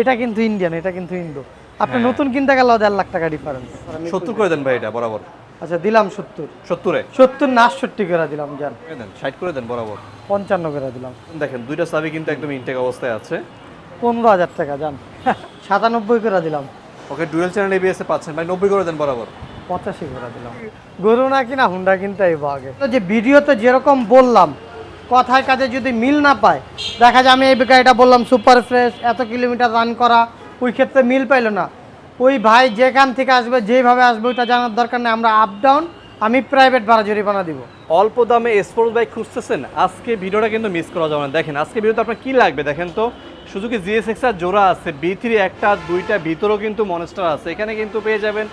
এটা কিন্তু ইন্ডিয়ান এটা কিন্তু ইন্দো আপনি হ্যাঁ। নতুন কিনতে গেলেও দেড় লাখ টাকা ডিফারেন্স সত্তর করে দেন ভাই এটা বরাবর। আচ্ছা দিলাম সত্তর। সত্তরে? সত্তর না আটষট্টি করে দিলাম দেন ষাট করে দেন বরাবর। পঞ্চান্ন করে দিলাম। দেখেন দুইটা চাবি কিন্তু একদম ইনটেক অবস্থায় আছে। পনেরো হাজার টাকা যান সাতানব্বই করে দিলাম। ওকে ডুয়েল চ্যানেল এবিএস এ পাচ্ছেন ভাই নব্বই করে দেন বরাবর। পঁচাশি করে দিলাম। গরু না কিনা হুন্ডা কিনতে আগে। তো যে ভিডিওতে যেরকম বললাম কথায় কাজে যদি মিল না পায়, দেখা যায় আমি এই গাড়িটা বললাম সুপার ফ্রেশ এত কিলোমিটার রান করা, ওই ক্ষেত্রে মিল পাইলো না। ওই ভাই যেখান থেকে আসবে, যেভাবে আসবে, ওইটা জানার দরকার নেই। আমরা আপ ডাউন আমি প্রাইভেট ভাড়া জরিমানা দিব। অল্প দামে স্পোর্টস বাইক খুঁজতেছেন? আজকে ভিডিওটা কিন্তু মিস করা যাবে না। দেখেন, আজকে ভিডিওতে আপনার কি লাগবে দেখেন তো? সুজুকি জিএসএক্স আর জোড়া আছে বি থ্রি একটা, দুইটা, ভিতরেও কিন্তু মনস্টার আছে। এখানে কিন্তু পেয়ে যাবেন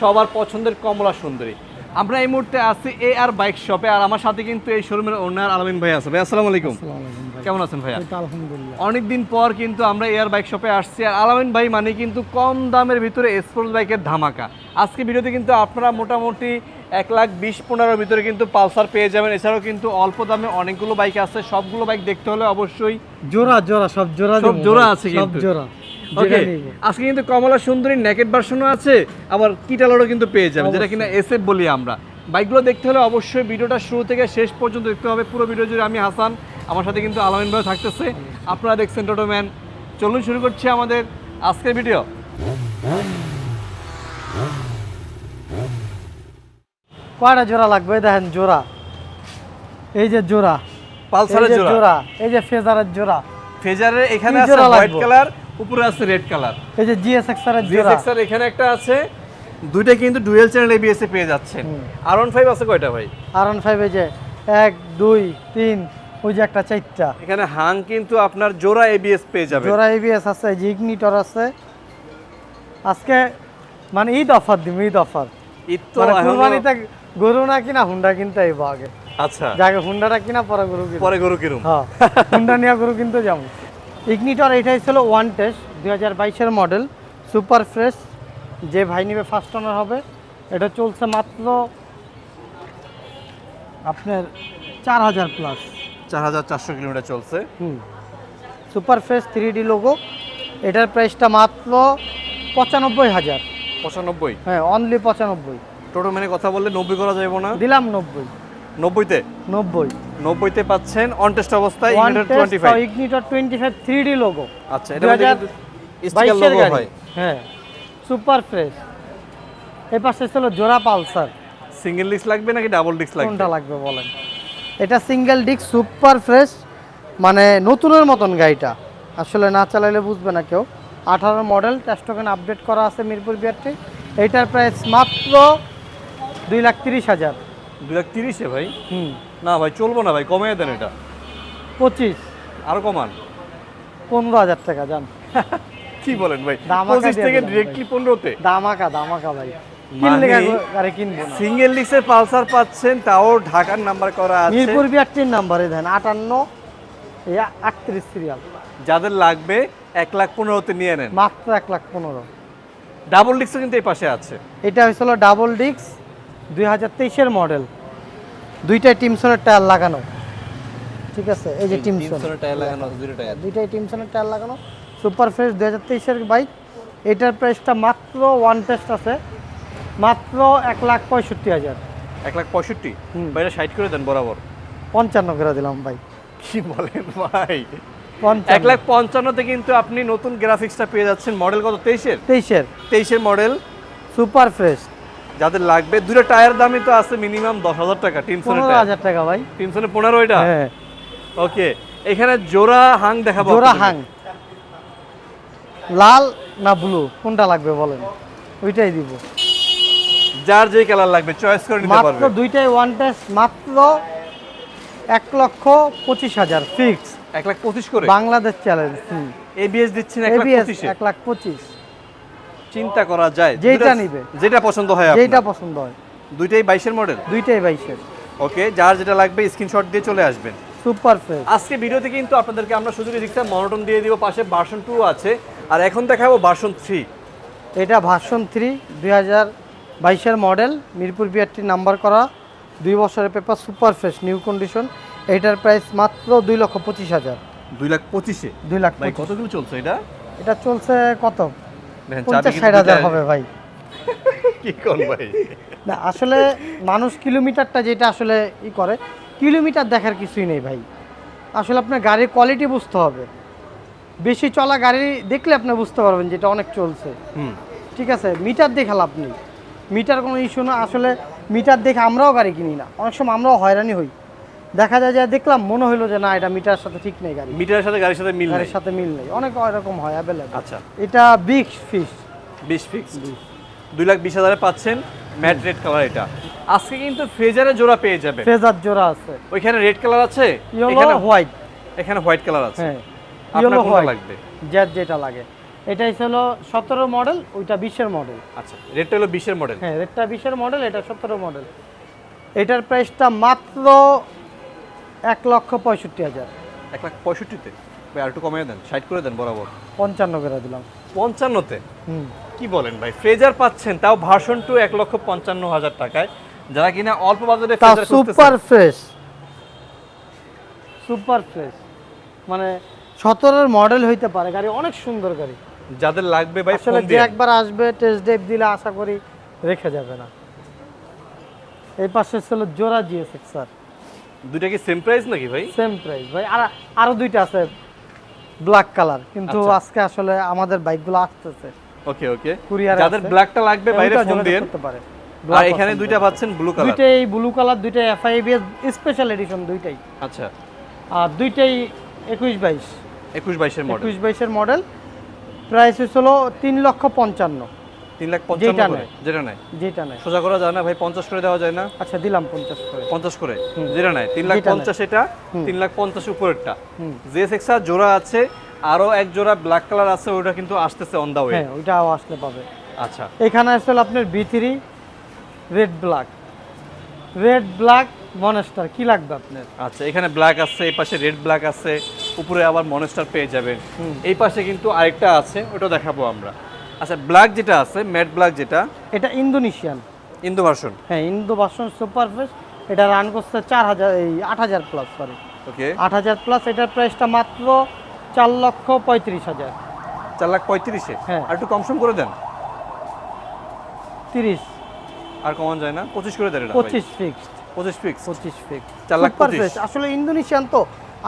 সবার পছন্দের কমলা সুন্দরী। আমরা এই মুহূর্তে আছি এ আর বাইক শপে আর আমার সাথে কিন্তু এই শোরুমের ওনার আলমিন ভাই আছে। ভাই আসসালামু আলাইকুম। কেমন আছেন ভাইয়া? আলহামদুলিল্লাহ। অনেকদিন পর কিন্তু আমরা এয়ার বাইক শপে আসছি আর আলামিন ভাই মানে কিন্তু কম দামের ভিতরে স্পোর্টস বাইকের ধামাকা। আজকে ভিডিওতে কিন্তু আপনারা মোটামুটি এক লাখ বিশ পনেরোর ভিতরে কিন্তু পালসার পেয়ে যাবেন। এছাড়াও কিন্তু অল্প দামে অনেকগুলো বাইক আছে। সবগুলো বাইক দেখতে হলে অবশ্যই জোড়া জোড়া সব জোড়া সব জোড়া আছে সব কিন্তু। জোড়া। ওকে আজকে কিন্তু কমলা সুন্দরী নেকেট ভার্সনও আছে আবার কিটালোরও কিন্তু পেয়ে যাবেন। যেটা কিনা এসএফ বলি আমরা। বাইকগুলো দেখতে হলে অবশ্যই ভিডিওটা শুরু থেকে শেষ পর্যন্ত দেখতে হবে। পুরো ভিডিও জুড়ে আমি হাসান আমার সাথে কিন্তু আলামিন ভাই থাকতেছে। আপনারা দেখছেন টোটোম্যান চলুন শুরু করছি আমাদের আজকের ভিডিও। কয়টা জোড়া লাগবে? দেখেন জোড়া। এই যে জোড়া। পালসারের জোড়া। এই যে ফেজারের জোড়া। ফেজারের এখানে আছে হোয়াইট কালার উপরে আছে রেড কালার এই যে জিএসএক্স জোড়া। জিএসএক্স এর এখানে একটা আছে দুইটা কিন্তু ডুয়েল চ্যানেল এবিএস এ পেয়ে যাচ্ছেন। আর ওয়ান ফাইভ আছে কয়টা ভাই? আর ওয়ান ফাইভ এই যে এক দুই তিন ওই যে একটা চারটা। এখানে হাং কিন্তু আপনার জোড়া এবিএস পেয়ে যাবে। জোড়া এবিএস আছে যে ইগনিটর আছে। আজকে মানে ঈদ অফার দিব ঈদ অফার। ঈদ তো মানে এখনো- কুরবানিতে গরু না কিনা হুন্ডা কিনতে আইবো আগে। আচ্ছা। যাকে হুন্ডাটা কিনা পরে গরু কিনা পরে গরু কিরম হ্যাঁ হুন্ডা নিয়ে গরু কিনতে যাব। ইগনিটর এটাই ছিল ওয়ান টেস্ট দু হাজার বাইশের মডেল সুপার ফ্রেশ যে ভাই নিবে ফার্স্ট অনার হবে। এটা চলছে মাত্র আপনার চার হাজার প্লাস চার হাজার চারশো কিলোমিটার চলছে। হুম। Super fresh three D logo এটার প্রাইসটা মাত্র পঁচানব্বই হাজার। পঁচানব্বই? হ্যাঁ অনলি পঁচানব্বই। টোটো মেনে কথা বললে নব্বই করা যাবে না? দিলাম নব্বই। নব্বইতে? নব্বই। নব্বইতে পাচ্ছেন অনটেস্ট অবস্থায় twenty ignitor twenty five three D logo আচ্ছা এটা বাইশের গাড়ি। হ্যাঁ। সুপার ফ্রেশ এই পাশে ছিল জোড়া পালসার। সিঙ্গেল ডিস্ক লাগবে নাকি ডাবল ডিস্ক লাগবে? কোনটা লাগবে বলেন। এটা সিঙ্গেল ডিস্ক সুপার ফ্রেশ মানে নতুনের মতন গাড়িটা। আসলে না চালাইলে বুঝবে না কেউ। আঠারো মডেল টেস্টোকেন আপডেট করা আছে মিরপুর বিআরটি। এইটার প্রাইস মাত্র দুই লাখ তিরিশ হাজার। দুই লাখ তিরিশে ভাই? হুম। না ভাই চলবো না ভাই কমিয়ে দেন এটা। পঁচিশ। আরও কমান। পনেরো হাজার টাকা যান কি বলেন ভাই? পঁচিশ থেকে ডিরেক্টলি পনেরোতে? দামাকা দামাকা ভাই। মানে- সিঙ্গেল ডিস্কের পালসার পাচ্ছেন তাও ঢাকার নাম্বার করা আছে। মিরপুর বিআরটির নাম্বারে দেন আটান্ন আটত্রিশ সিরিয়াল যাদের লাগবে এক লাখ পনেরোতে নিয়ে নেন। মাত্র এক লাখ পনেরো। ডাবল ডিস্কও কিন্তু এই পাশে আছে। এটা হয়েছিল ডাবল ডিক্স দুই হাজার তেইশের মডেল। দুইটাই টিমসনের টায়ার লাগানো। ঠিক আছে এই যে টিমসন। টায়ার লাগানো আছে দুটো টায়ার। দুইটাই টিমসনের টায়ার লাগানো। সুপার ফ্রেশ দুই হাজার তেইশের বাইক। এটার প্রাইসটা মাত্র ওয়ান টেস্ট আছে। মাত্র এক লাখ পঁয়ষট্টি হাজার। এক লাখ পঁয়ষট্টি? এটা ষাট করে দেন বরাবর। পঞ্চান্ন করে দিলাম ভাই। কি বলেন ভাই? এক পঞ্চান্ন লাখ পঞ্চান্নতে কিন্তু আপনি নতুন গ্রাফিক্সটা পেয়ে যাচ্ছেন। মডেল কত তেইশের? তেইশের। তেইশের মডেল। Super fresh. যাদের লাগবে দুটো টায়ার দামই তো আছে মিনিমাম দশ হাজার টাকা টিমসনের পনেরো হাজার টাকা ভাই। টিমসনের পনেরো এটা হ্যাঁ। ওকে এখানে জোড়া হাং দেখাবো জোড়া হাং। লাল না ব্লু? কোনটা লাগবে বলেন? ওইটাই দিব। যার যেই কালার লাগবে চয়েস করে নিতে পারবে। মাত্র দুইটাই ওয়ান টেস্ট মাত্র এক লক্ষ পঁচিশ হাজার ফিক্স এক লাখ পঁচিশ করে? বাংলাদেশ চ্যালেঞ্জ এবিএস দিচ্ছেন এক লাখ পঁচিশ। চিন্তা করা যায়। যেটা নিবে। যেটা পছন্দ হয় যেটা পছন্দ হয়। দুইটাই বাইশের মডেল দুইটাই বাইশের। ওকে যার যেটা লাগবে স্ক্রিনশট দিয়ে চলে আসবেন। সুপার ফ্রেশ আজকে ভিডিওতে কিন্তু আপনাদেরকে আমরা সুযোগে দিচ্ছি মনোটন দিয়ে দিব পাশে ভার্সন টু আছে। আর এখন দেখাবো ভার্সন থ্রি এটা ভার্সন থ্রি দুই হাজার বাইশের মডেল মিরপুর বিআরটি নাম্বার করা দুই বছরের paper super fresh new condition এইটার প্রাইস মাত্র দুই লক্ষ পঁচিশ হাজার। দুই লাখ পঁচিশে? দুই লাখ পঁচিশ। কতগুলো চলছে এটা? এটা চলছে কত? পঞ্চাশ ষাট হাজার হবে ভাই। কি কোন ভাই? না আসলে মানুষ কিলোমিটারটা যেটা আসলে ই করে কিলোমিটার দেখার কিছুই নেই ভাই। আসলে আপনার গাড়ির কোয়ালিটি বুঝতে হবে। বেশি চলা গাড়ি দেখলে আপনি বুঝতে পারবেন যেটা অনেক চলছে। ঠিক আছে মিটার দেখে লাভ নেই। মিটার কোনো ইস্যু না আসলে মিটার দেখে আমরাও গাড়ি কিনি না। অনেক সময় আমরাও হয়রানি হই। দেখা যায় যে দেখলাম মনে হলো যে না এটা মিটারের সাথে ঠিক নেই গাড়ি। মিটারের সাথে গাড়ির সাথে মিল নেই। গাড়ির সাথে মিল নেই। অনেক এরকম হয় অ্যাভেলেবল আচ্ছা। এটা বিগ ফিশ বিশ ফিক্স দুই লাখ বিশ হাজারে পাচ্ছেন ম্যাট রেড কালার এটা। আজকে কিন্তু ফ্রেজারে জোড়া পেয়ে যাবে ফ্রেজার জোড়া আছে। ওইখানে রেড কালার আছে এখানে হোয়াইট। এখানে হোয়াইট কালার আছে। হ্যাঁ। আপনার ইয়েলো কোনটা হোয়াইট লাগবে? যার যেটা লাগে। এটা হলো সতেরো মডেল ওইটা বিশের মডেল আচ্ছা রেডটা হলো বিশের মডেল হ্যাঁ এটা বিশের মডেল এটা সতেরো মডেল এটার প্রাইসটা মাত্র এক লক্ষ পঁয়ষট্টি হাজার। এক লাখ পঁয়ষট্টিতে? ভাই আর একটু কমিয়ে দেন ষাট করে দেন বরাবর। পঞ্চান্ন করে দিলাম। পঞ্চান্নতে? কি বলেন ভাই ফ্রেজার পাচ্ছেন তাও ভার্সন টু এক লক্ষ পঞ্চান্ন হাজার টাকায়। যারা কিনা অল্প বাজারে সুপার ফ্রেশ। Super fresh. মানে সতেরোর মডেল হইতে পারে গাড়ি অনেক সুন্দর গাড়ি। যাদের লাগবে ভাই আসলে যে একবার আসবে টেস্ট ড্রাইভ দিলে আশা করি রেখে যাবে না। এই পাশে ছিল জোড়া জিএস স্যার দুইটা কি সেম প্রাইস নাকি ভাই? সেম প্রাইস ভাই। আর আরও দুইটা আছে ব্ল্যাক কালার কিন্তু আচ্ছা। আজকে আসলে আমাদের বাইকগুলো আসতেছে। ওকে ওকে Courier যাদের ব্ল্যাকটা লাগবে বাইরে ফোন দিন করতে পারে। আর এখানে দুইটা। পাচ্ছেন ব্লু কালার দুইটাই ব্লু কালার দুইটাই এফআইবিএস স্পেশাল এডিশন দুইটাই। আচ্ছা। আর দুইটাই একুশ বাইশ। একুশ বাইশের মডেল একুশ বাইশের মডেল প্রাইস হলো তিন লক্ষ পঞ্চান্ন। তিন লাখ পঞ্চান্ন যেটা করে? যেটা নেয়? যেটা নেয়। সোজা করা যায় না ভাই? পঞ্চাশ করে দেওয়া যায় না? আচ্ছা দিলাম পঞ্চাশ করে। পঞ্চাশ করে? যেটা নেয়? তিন লাখ পঞ্চাশ এটা তিন লাখ পঞ্চাশ উপরেরটা। জোড়া আছে আরও এক জোড়া ব্ল্যাক কালার আছে ওটা কিন্তু আসতেছে অন দা ওয়ে হ্যাঁ ওইটাও আসলে পাবে। আচ্ছা। এখানে আসলে আপনার B three red black red black monster কি লাগবে আপনার? আচ্ছা এখানে ব্ল্যাক আছে এই পাশে রেড ব্ল্যাক আছে উপরে আবার মনেস্টার পেয়ে যাবেন। হুম। এই পাশে কিন্তু আরেকটা আছে ওটা দেখাবো আমরা। আচ্ছা ব্ল্যাক যেটা আছে ম্যাট ব্ল্যাক যেটা এটা ইন্দোনেশিয়ান। ইন্দো ভার্সন হ্যাঁ ইন্দো ভার্সন সুপার ফ্রেশ এটা রান করছে চার হাজার এই আট হাজার প্লাস সরি ওকে আট হাজার প্লাস এটার প্রাইসটা মাত্র চার লক্ষ পঁয়ত্রিশ হাজার। চার লাখ পঁয়ত্রিশে? হ্যাঁ। আর একটু কম সম করে দেন। তিরিশ। আর কমান যায় না? পঁচিশ করে দেন। পঁচিশ ফিক্সড পঁচিশ ফিক্স পঁচিশ ফিক্স চার লাখ পঁচিশ। আসলে ইন্দোনেশিয়ান তো।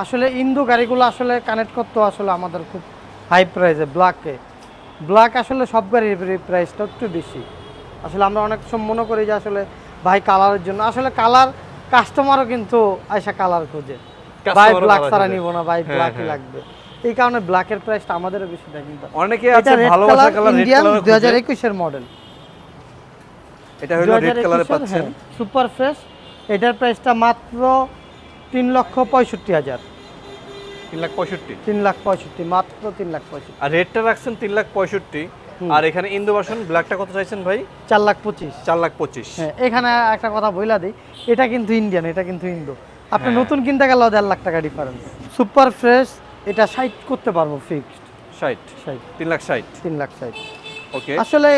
আসলে ইন্দো গাড়িগুলো আসলে কানেক্ট করতে আসলে আমাদের খুব হাই প্রাইসে ব্ল্যাকে ব্ল্যাক আসলে সব গাড়ির প্রাইসটা একটু বেশি। আসলে আমরা অনেক সময় মনে করি যে আসলে ভাই কালারের জন্য আসলে কালার কাস্টমারও কিন্তু আয়সা কালার খোঁজে। ভাই ব্ল্যাক ছাড়া নিব না ভাই হ্যাঁ, ব্ল্যাকই হ্যাঁ। লাগবে। এই কারণে ব্ল্যাকের প্রাইসটা আমাদেরও বেশি দেয় কিন্তু। অনেকে আছে ভালোবাসা কালার ইন্ডিয়ান কালার দুই হাজার একুশের মডেল এটা হলো রেড কালারে পাচ্ছেন। সুপার ফ্রেশ এটার প্রাইসটা মাত্র তিন লক্ষ পঁয়ষট্টি হাজার। তিন লাখ পঁয়ষট্টি। তিন লাখ পঁয়ষট্টি মাত্র তিন লাখ পঁয়ষট্টি। আর রেডটা রাখছেন তিন লাখ পঁয়ষট্টি। আর এখানে ইন্দো ভার্সন ব্ল্যাকটা কত চাইছেন ভাই? চার লাখ পঁচিশ। চার লাখ পঁচিশ। হ্যাঁ এখানে একটা কথা বইলা দিই এটা কিন্তু ইন্ডিয়ান এটা কিন্তু ইন্দো আপনি হ্যাঁ। নতুন কিনতে গেলেও দেড় লাখ টাকা ডিফারেন্স সুপার ফ্রেশ এটা সাইট করতে পারব ফিক্সড ষাট। তিন লাখ ষাট। তিন লাখ ওকে আসলে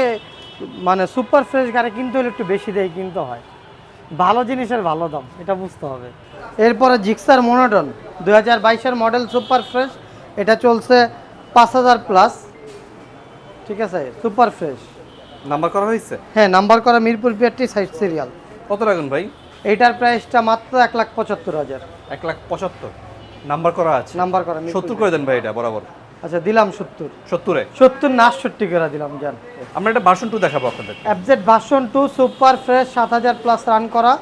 মানে সুপার ফ্রেশ গাড়ি কিনতে হলে একটু বেশি দেয় কিনতে হয়। ভালো জিনিসের ভালো দাম এটা বুঝতে হবে। এরপরে জিক্সার মোনোটন দুই হাজার বাইশের মডেল সুপার ফ্রেশ এটা চলছে পাঁচ হাজার প্লাস। ঠিক আছে সুপার ফ্রেশ। নাম্বার করা হয়েছে? হ্যাঁ নাম্বার করা মিরপুর পিয়ারটি সাইট সিরিয়াল। কত রাখুন ভাই? এইটার প্রাইসটা মাত্র এক লাখ পঁচাত্তর হাজার। এক লাখ পঁচাত্তর। নাম্বার করা আছে? নাম্বার করা সত্তর করে দেন ভাই এটা বরাবর। আচ্ছা দিলাম সত্তর। সত্তরে? সত্তর না আটষট্টি করে দিলাম জান। আমরা একটা ভার্সন টু দেখাবো আপনাদের। অ্যাবজেট ভার্সন টু সুপার ফ্রেশ সাত হাজার প্লাস রান করা।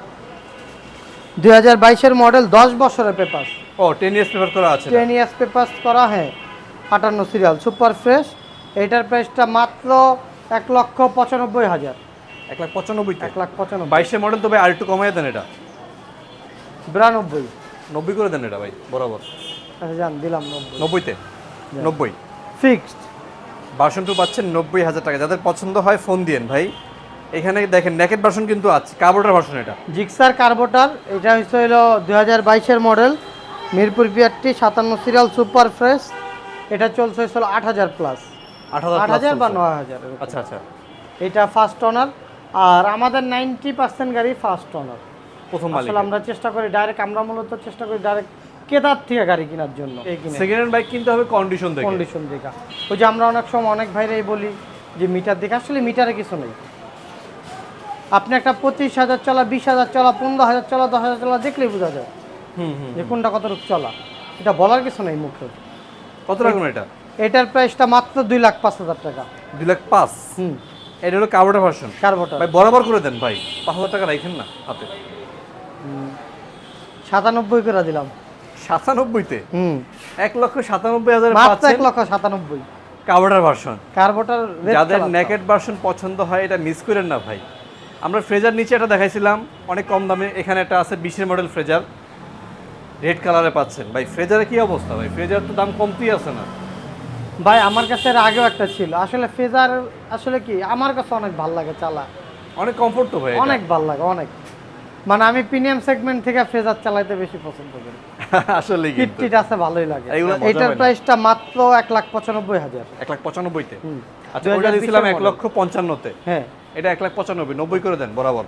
দুই হাজার বাইশের মডেল দশ বছরের পেপার ও টেন ইয়ার্স পেপার করা আছে টেন ইয়ার্স পেপার করা হ্যাঁ। আটান্ন সিরিয়াল সুপার ফ্রেশ এটার প্রাইসটা মাত্র এক লক্ষ পঁচানব্বই হাজার। এক লাখ পঁচানব্বইতে? এক লাখ পঁচানব্বই। বাইশের মডেল তবে আর একটু কমাই দেন এটা। বিরানব্বই। নব্বই করে দেন এটা ভাই বরাবর। আচ্ছা যান দিলাম নব্বই। নব্বইতে? নব্বই। ফিক্সড ভার্সন টু পাচ্ছেন নব্বই হাজার টাকা। যাদের পছন্দ হয় ফোন দিয়েন ভাই। এখানে দেখেন নেকেট ভার্সন কিন্তু আছে কার্বোটার ভার্সন এটা। জিক্সার কার্বোটার এটা হচ্ছে হলো দুই হাজার বাইশের মডেল মিরপুর পিয়ারটি সাতান্ন সিরিয়াল সুপার ফ্রেশ এটা চলছে হচ্ছিল আট হাজার প্লাস আট হাজার বা নয় হাজার আচ্ছা আচ্ছা। এটা ফার্স্ট অনার আর আমাদের নাইনটি পার্সেন্ট গাড়ি ফার্স্ট অনার প্রথম মালিক। আসলে আমরা চেষ্টা করি ডাইরেক্ট আমরা মূলত চেষ্টা করি ডাইরেক্ট কেদার থেকে গাড়ি কেনার জন্য। সেকেন্ড হ্যান্ড বাইক কিনতে হবে কন্ডিশন দেখে। কন্ডিশন দেখা। ওই যে আমরা অনেক সময় অনেক ভাইরাই বলি যে মিটার দেখে। আসলে মিটারে কিছু নেই। আপনি একটা পঁচিশ হাজার চলা বিশ হাজার চলা পনেরো হাজার চলা দশ হাজার চলা দেখলেই বোঝা যায় যে কোনটা কতটুকু চলা। এটা বলার কিছু নেই মুখে। কত রকম এটা? এটার প্রাইসটা মাত্র দুই লাখ পাঁচ হাজার টাকা। দুই লাখ পাঁচ? হুম। এটা হলো কার্বোটা ভার্সন কার্বোটা ভাই বরাবর করে দেন ভাই। পাঁচ হাজার টাকা রাখেন না হাতে। সাতানব্বই করে দিলাম। সাতানব্বইতে। এক লক্ষ সাতানব্বই হাজার এক লক্ষ সাতানব্বই। Carburettor version. কার্বোটার যাদের নেকেট ভার্সন পছন্দ হয় এটা মিস করেন না ভাই। আমরা ফ্রেজার নিচে এটা দেখাইছিলাম অনেক কম দামে। এখানে একটা আছে বিশের মডেল ফ্রেজার। রেড কালারে পাচ্ছেন। ভাই ফ্রেজারে কি অবস্থা ভাই? ফ্রেজার তো দাম কমতেই আছে না। ভাই আমার কাছে এর আগেও একটা ছিল। আসলে ফেজার আসলে কি আমার কাছে অনেক ভালো লাগে চালা। অনেক কমফোর্ট তো ভাই অনেক ভালো লাগে অনেক। মানে আমি প্রিমিয়াম সেগমেন্ট থেকে ফ্রেজার চালাইতে বেশি পছন্দ করি। আসলে কিটটিট আছে ভালোই লাগে। এটার প্রাইসটা মাত্র এক লাখ পঁচানব্বই হাজার। এক লাখ পঁচানব্বইতে। আচ্ছা ওটা দিয়েছিলাম এক। লক্ষ পঞ্চান্নতে। হ্যাঁ। এটা এক লাখ পঁচানব্বই নব্বই করে দেন বরাবর।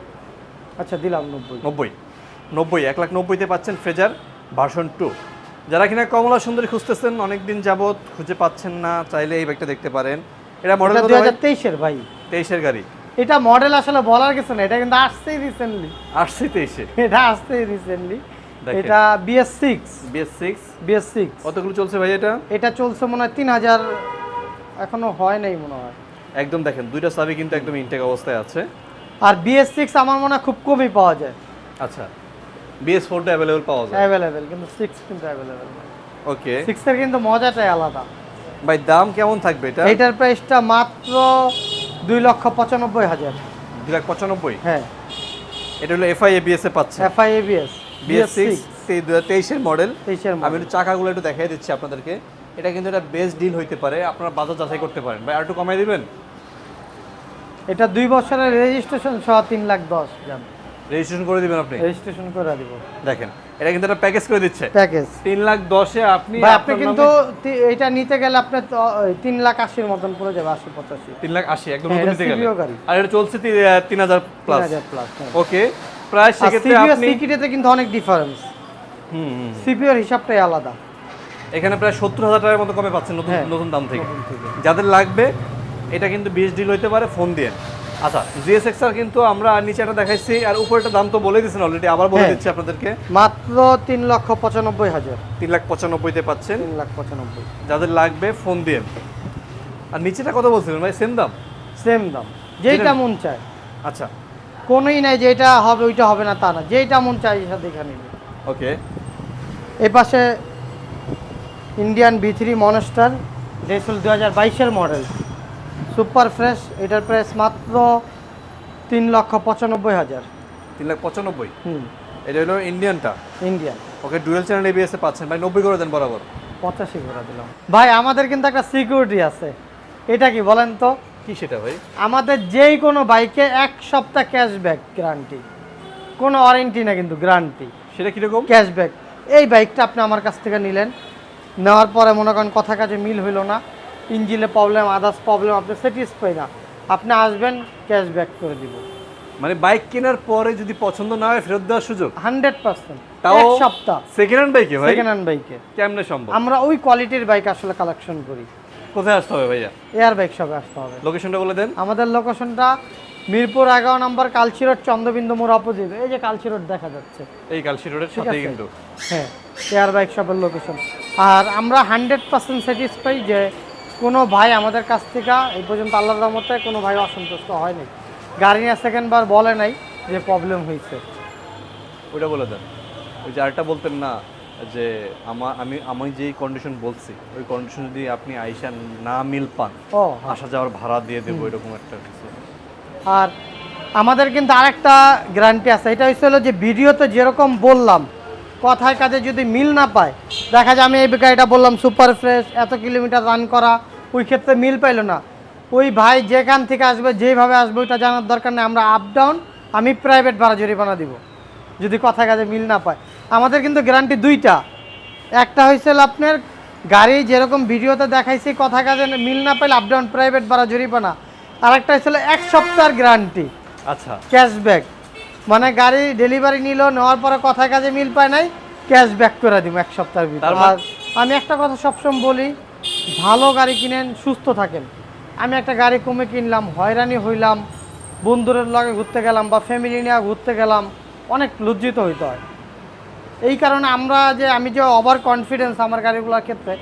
আচ্ছা দিলাম নব্বই। নব্বই। নব্বই এক লাখ নব্বইতে পাচ্ছেন ফ্রেজার ভার্সন টু যারা কিনা কমলা সুন্দরী খুঁজতেছেন অনেকদিন যাবত খুঁজে পাচ্ছেন না চাইলে এই ব্যাগটা দেখতে পারেন। এটা মডেল দুই হাজার তেইশের ভাই। তেইশের গাড়ি। এটা মডেল আসলে বলার কিছু না এটা কিন্তু আসছেই রিসেন্টলি আসছে তেইশে। এটা আসছেই রিসেন্টলি। এটা BS six BS six BS six কতগুলো চলছে ভাই এটা? এটা চলছে মনে হয় তিন হাজার এখনও হয় নাই মনে হয়। একদম দেখেন দুইটা সাবি কিন্তু একদম ইনটেক অবস্থায় আছে। আর বিএস সিক্স আমার মনে হয় খুব কমই পাওয়া যায়। আচ্ছা বিএস ফোরটা অ্যাভেলেবল পাওয়া যায়। অ্যাভেলেবেল কিন্তু সিক্স কিন্তু অ্যাভেলেবেল ওকে সিক্সের কিন্তু মজাটাই আলাদা। ভাই দাম কেমন থাকবে এটা? এটার প্রাইসটা মাত্র দুই লক্ষ পঁচানব্বই হাজার। দুই লাখ পঁচানব্বই? হ্যাঁ। এটা হলো এফআই এবিএস এ পাচ্ছে। এফআই এবিএস বিএস সিক্স দুই তেইশের মডেল আমি একটু চাকাগুলো একটু দেখাই দিচ্ছি আপনাদেরকে। এটা কিন্তু একটা বেস্ট ডিল হইতে পারে। আপনারা বাজার যাচাই করতে পারেন। ভাই একটু কমাই দিবেন? এটা দুই বছরের রেজিস্ট্রেশন সহ তিন লাখ দশ রেজিস্ট্রেশন করে দিবেন আপনি? রেজিস্ট্রেশন করে দিব। দেখেন এটা কিন্তু একটা প্যাকেজ করে দিচ্ছে। প্যাকেজ তিন লাখ দশে আপনি আপনি কিন্তু এটা নিতে গেলে আপনার তিন লাখ আশির মতন পড়ে যাবে আশি পঁচাশি। তিন লাখ আশি একদম হ্যাঁ, এটা নিতে গেলে। আর এটা চলছে তিন হাজার প্লাস হাজার প্লাস ওকে প্রায় সেক্ষেত্রে আপনি সিকিটিতে কিন্তু অনেক ডিফারেন্স হুম। সিপিওর হিসাবটাই আলাদা। এখানে প্রায় সত্তর হাজার টাকার মতো কমে পাচ্ছেন নতুন হ্যাঁ, নতুন দাম থেকে। যাদের লাগবে এটা কিন্তু বিশ ডিল হইতে পারে ফোন দিয়ে। আচ্ছা জিএসএক্স আর কিন্তু আমরা নিচে একটা দেখাইছি আর উপরেটা দাম তো বলে দিয়েছেন অলরেডি আবার বলে হ্যাঁ। দিচ্ছি আপনাদেরকে। মাত্র তিন লক্ষ পঁচানব্বই হাজার। তিন লাখ পঁচানব্বইতে পাচ্ছেন। তিন লাখ পঁচানব্বই। যাদের লাগবে ফোন দিয়ে। আর নিচেটা কত বলছিলেন ভাই? সেম দাম? সেম দাম। যেইটা মন চায়। আচ্ছা। কোনোই নাই যে এটা হবে ওইটা হবে না তা না। যেইটা মন চাই সেটা দেখে নিবে। ওকে। এই পাশে ইন্ডিয়ান বি থ্রি মনস্টার যেসল দু হাজার বাইশের মডেল সুপার ফ্রেশ এটার প্রাইস মাত্র তিন লক্ষ পঁচানব্বই হাজার। তিন লাখ পঁচানব্বই? হুম। এটা হলো ইন্ডিয়ানটা Indian okay dual channel ABS এ পাচ্ছেন। ভাই নব্বই করে দেন বরাবর। পঁচাশি করে দিলাম। ভাই আমাদের কিন্তু একটা সিকিউরিটি আছে। এটা কি বলেন তো? কি সেটা ভাই? আমাদের যেই কোনো বাইকে এক সপ্তাহ ক্যাশব্যাক গ্যারান্টি কোনো ওয়ারেন্টি না কিন্তু গ্যারান্টি সেটা কীরকম? ক্যাশব্যাক এই বাইকটা আপনি আমার কাছ থেকে নিলেন। নেওয়ার পরে মনে করেন কথা কাজে মিল হইল না। ইঞ্জিনে প্রবলেম আদার্স প্রবলেম আপনি স্যাটিসফাই না। আপনি আসবেন ক্যাশব্যাক করে দিব। মানে বাইক কেনার পরে যদি পছন্দ না হয় ফেরত দেওয়ার সুযোগ? Hundred percent. তাও এক সপ্তাহ। সেকেন্ড হ্যান্ড বাইকে ভাই? সেকেন্ড হ্যান্ড বাইকে। কেমনে সম্ভব? আমরা ওই কোয়ালিটির বাইক আসলে কালেকশন করি। কোথায় আসতে হবে ভাইয়া? এয়ার বাইক শপে আসতে হবে। লোকেশনটা বলে দেন। আমাদের লোকেশনটা মিরপুর এগারো নম্বর কালচি রোড চন্দ্রবিন্দু মোড় অপোজিট এই যে কালচি রোড দেখা যাচ্ছে। এই কালশি রোডের সাথেই কিন্তু। হ্যাঁ এয়ার বাইক শপের লোকেশন আর আমরা হান্ড্রেড পার্সেন্ট স্যাটিসফাই যে কোনো ভাই আমাদের কাছ থেকে এই পর্যন্ত আল্লাহর রহমতে কোনো ভাই অসন্তুষ্ট হয়নি। গাড়ি নিয়ে সেকেন্ড বার বলে নাই যে প্রবলেম হয়েছে। ওইটা বলে দেন। ওই যে আরেকটা বলতেন না যে আমার আমি আমি যেই কন্ডিশন বলছি ওই কন্ডিশন যদি আপনি আইসা না মিল পান ও আসা যাওয়ার ভাড়া দিয়ে দেবো এরকম একটা কিছু। আর আমাদের কিন্তু আরেকটা গ্যারান্টি আছে এটা হচ্ছে যে ভিডিওতে যেরকম বললাম কথায় কাজে যদি মিল না পায় দেখা যায় আমি এই গাড়িটা বললাম সুপার ফ্রেশ এত কিলোমিটার রান করা ওই ক্ষেত্রে মিল পাইলো না। ওই ভাই যেখান থেকে আসবে যেভাবে আসবে ওইটা জানার দরকার নেই আমরা আপ ডাউন আমি প্রাইভেট ভাড়া জরিমানা দিব। যদি কথা কাজে মিল না পায়। আমাদের কিন্তু গ্যারান্টি দুইটা। একটা হয়েছিল আপনার গাড়ি যেরকম ভিডিওতে দেখাইছি কথা কাজে মিল না পাইলে আপ ডাউন প্রাইভেট ভাড়া জরিপানা আর একটা হয়েছিল এক সপ্তাহের গ্যারান্টি আচ্ছা। ক্যাশব্যাক মানে গাড়ি ডেলিভারি নিল নেওয়ার পরে কথা কাজে মিল পায় নাই ক্যাশ ব্যাক করে দিব এক সপ্তাহের ভিতরে। মানে- আর আমি একটা কথা সবসময় বলি ভালো গাড়ি কিনেন সুস্থ থাকেন। আমি একটা গাড়ি কমে কিনলাম হয়রানি হইলাম বন্ধুদের লগে ঘুরতে গেলাম বা ফ্যামিলি নিয়ে ঘুরতে গেলাম অনেক লজ্জিত হইতে হয়। এই কারণে আমরা যে আমি যে ওভার কনফিডেন্স আমার গাড়িগুলোর ক্ষেত্রে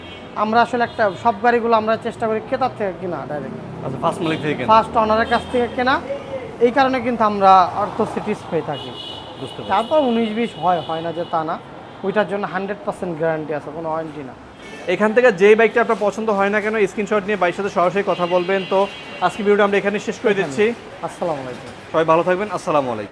আমরা আসলে একটা সব গাড়িগুলো আমরা চেষ্টা করি ক্রেতার থেকে কিনা ডাইরেক্ট আচ্ছা ফার্স্ট মালিক থেকে ফার্স্ট অনারের কাছ থেকে কেনা। এই কারণে কিন্তু আমরা অর্থ সিটিস পেয়ে থাকি। বুঝতে তারপর উনিশ বিশ হয় হয় না যে তা না। ওইটার জন্য হান্ড্রেড পার্সেন্ট গ্যারান্টি আছে কোনো ওয়ারেন্টি না। এখান থেকে যেই বাইকটা আপনার পছন্দ হয় না কেন স্ক্রিনশট নিয়ে বাইকের সাথে সরাসরি কথা বলবেন। তো আজকে ভিডিওটা আমরা এখানে শেষ করে দিচ্ছি। আসসালামু আলাইকুম। সবাই ভালো থাকবেন। আসসালামু আলাইকুম।